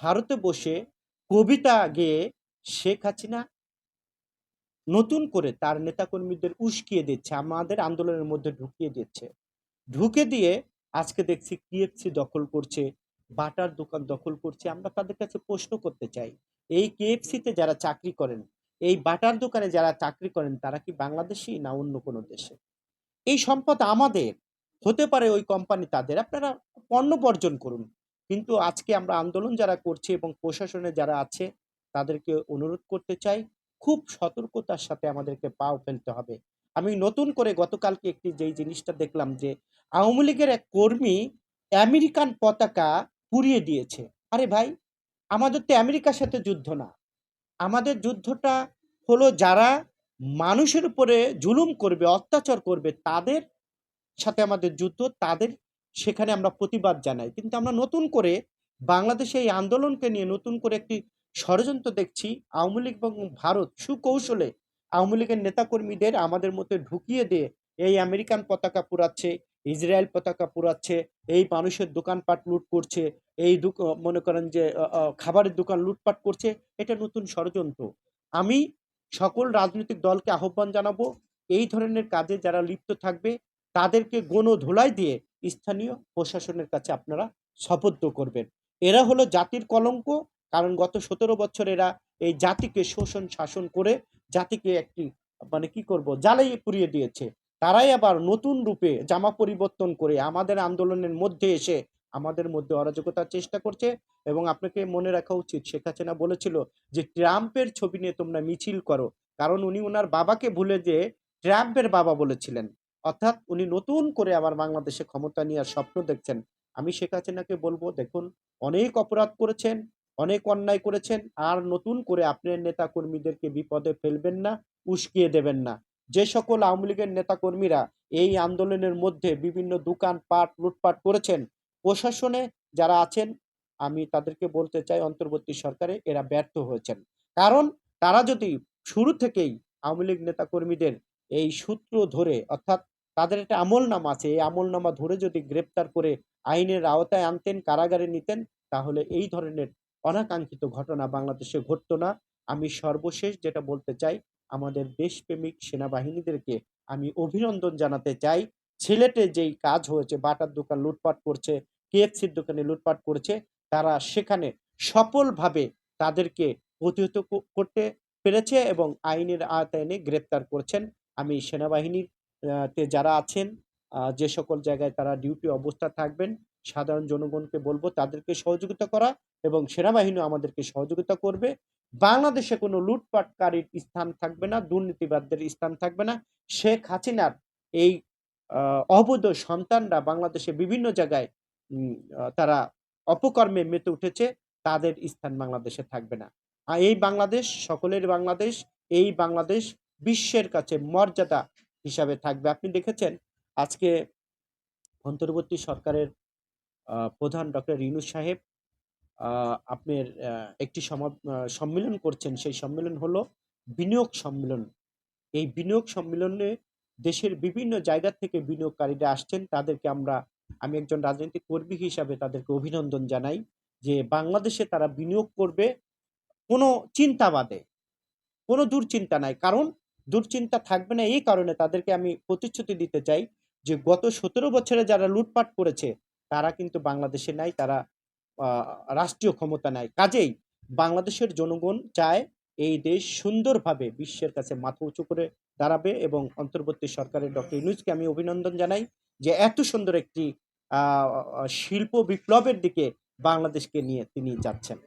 ভারতে বসে কবিতা গেয়ে শেখ হাসিনা নতুন করে তার নেতাকর্মীদের উস্কিয়ে দিচ্ছে, আমাদের আন্দোলনের মধ্যে ঢুকিয়ে দিচ্ছে। ঢুকে দিয়ে আজকে দেখছি কিএফসি দখল করছে, বাটার দোকান দখল করছে। আমরা তাদের কাছে প্রশ্ন করতে চাই, এই কেএফসিতে যারা চাকরি করেন, এই বাটার দোকানে যারা চাকরি করেন, তারা কি বাংলাদেশি না অন্য কোনো দেশে? এই সম্পদ আমাদের, হতে পারে ওই কোম্পানি তাদের। আপনারা পণ্য বর্জন করুন। কিন্তু আজকে আমরা আন্দোলন যারা করছি এবং প্রশাসনে যারা আছে, তাদেরকে অনুরোধ করতে চাই, খুব সতর্কতার সাথে আমাদেরকে পাও ফেলতে হবে। আমি নতুন করে গতকালকে একটি যেই জিনিসটা দেখলাম যে, আওয়ামী লীগের এক কর্মী আমেরিকান পতাকা পুড়িয়ে দিয়েছে। আরে ভাই, আমাদের তো আমেরিকার সাথে যুদ্ধ না। আমাদের যুদ্ধটা হলো যারা মানুষের উপরে জুলুম করবে, অত্যাচার করবে, তাদের সাথে আমাদের যুদ্ধ, তাদের সেখানে আমরা প্রতিবাদ জানাই। কিন্তু আমরা নতুন করে বাংলাদেশে এই আন্দোলনকে নিয়ে নতুন করে একটি ষড়যন্ত্র দেখছি। আওয়ামী লীগ এবং ভারত সুকৌশলে আওয়ামী লীগের নেতাকর্মীদের আমাদের মধ্যে ঢুকিয়ে দিয়ে এই আমেরিকান পতাকা পুরাচ্ছে ইসরায়েল পতাকা পুরাচ্ছে এই মানুষের দোকানপাট লুট করছে, এই মনে করেন যে খাবারের দোকান লুটপাট করছে। এটা নতুন ষড়যন্ত্র। আমি সকল রাজনৈতিক দলকে আহ্বান জানাব, এই ধরনের কাজে যারা লিপ্ত থাকবে, তাদেরকে গণ ধোলাই দিয়ে স্থানীয় প্রশাসনের কাছে আপনারা শপথ করবেন। এরা হলো জাতির কলঙ্ক, কারণ গত সতেরো বছর এরা এই জাতিকে শোষণ, শাসন করে জাতিকে একটি মানে কি করব জ্বালাই পুড়িয়ে দিয়েছে। তারাই আবার নতুন রূপে জামা পরিবর্তন করে আমাদের আন্দোলনের মধ্যে এসে আমাদের মধ্যে অরাজকতার চেষ্টা করছে এবং আপনাকে মনে রাখা উচিত, শেখ হাসিনা বলেছিল যে, ট্রাম্পের ছবি নিয়ে তোমরা মিছিল করো। কারণ উনি ওনার বাবাকে ভুলে যে, ট্রাম্পের বাবা বলেছিলেন। অর্থাৎ উনি নতুন করে আবার বাংলাদেশে ক্ষমতা নেওয়ার স্বপ্ন দেখছেন। আমি শেখ হাসিনাকে বলব, দেখুন, অনেক অপরাধ করেছেন, অনেক অন্যায় করেছেন, আর নতুন করে আপনার নেতা কর্মীদেরকে বিপদে ফেলবেন না, উস্কিয়ে দেবেন না। যে সকল আওয়ামী লীগের নেতা কর্মীরা এই আন্দোলনের মধ্যে বিভিন্ন দোকান পাট লুটপাট করেছেন, প্রশাসনে যারা আছেন, আমি তাদেরকে বলতে চাই, অন্তর্বর্তী সরকারে এরা ব্যর্থ হয়েছেন। কারণ তারা যদি শুরু থেকেই আওয়ামী লীগ নেতা কর্মীদের এই সূত্র ধরে, অর্থাৎ তাদের একটা আমল আমলনামা আছে। এই আমলনামা ধরে যদি গ্রেপ্তার করে আইনের আওতায় আনতেন, কারাগারে নিতেন, তাহলে এই ধরনের অনাকাঙ্ক্ষিত ঘটনা বাংলাদেশে ঘটতো না। আমি সর্বশেষ যেটা বলতে চাই, আমাদের দেশপ্রেমিক সেনাবাহিনীদেরকে আমি অভিনন্দন জানাতে চাই। ছেলেটে যেই কাজ হয়েছে, বাটার দোকান লুটপাট করছে, কেএফসির দোকানে লুটপাট করছে, তারা সেখানে সফলভাবে তাদেরকে প্রতিহত করতে পেরেছে এবং আইনের আওতায় এনে গ্রেপ্তার করছেন। আমি সেনাবাহিনীর তে যারা আছেন যে সকল জায়গায় তারা ডিউটি অবস্থা থাকবেন, সাধারণ জনগণকে বলব তাদেরকে সহযোগিতা করা এবং সেনাবাহিনী আমাদেরকে সহযোগিতা করবে। বাংলাদেশে কোনো লুটপাটকারীর স্থান থাকবে না, দুর্নীতিবাদদের স্থান থাকবে না। শেখ হাসিনার এই অবৈধ সন্তানরা বাংলাদেশে বিভিন্ন জায়গায় তারা অপকর্মে মেতে উঠেছে, তাদের স্থান বাংলাদেশে থাকবে না। এই বাংলাদেশ, সকলের বাংলাদেশ, এই বাংলাদেশ বিশ্বের কাছে মর্যাদা হিসাবে থাকবে। আপনি দেখেছেন আজকে অন্তর্বর্তী সরকারের প্রধান ডক্টর ইউনুস সাহেব আপনার একটি সমা- সম্মেলন করছেন। সেই সম্মেলন হলো বিনিয়োগ সম্মেলন। এই বিনিয়োগ সম্মেলনে দেশের বিভিন্ন জায়গা থেকে বিনিয়োগকারীরা আসছেন। তাদেরকে আমরা, আমি একজন রাজনৈতিক কর্মী হিসাবে তাদেরকে অভিনন্দন জানাই যে বাংলাদেশে তারা বিনিয়োগ করবে কোনো চিন্তাবাদে, কোনো দুশ্চিন্তা নাই। কারণ দুশ্চিন্তা থাকবে না, এই কারণে তাদেরকে আমি প্রতিশ্রুতি দিতে চাই যে গত সতেরো বছরে যারা লুটপাট করেছে, তারা কিন্তু বাংলাদেশে নাই, তারা রাষ্ট্রীয় ক্ষমতা নাই। কাজেই বাংলাদেশের জনগণ চায় এই দেশ সুন্দরভাবে বিশ্বের কাছে মাথা উঁচু করে দাঁড়াবে এবং অন্তর্বর্তী সরকারের ডক্টর ইউনুসকে আমি অভিনন্দন জানাই যে এত সুন্দর একটি শিল্প বিপ্লবের দিকে বাংলাদেশকে নিয়ে তিনি যাচ্ছেন।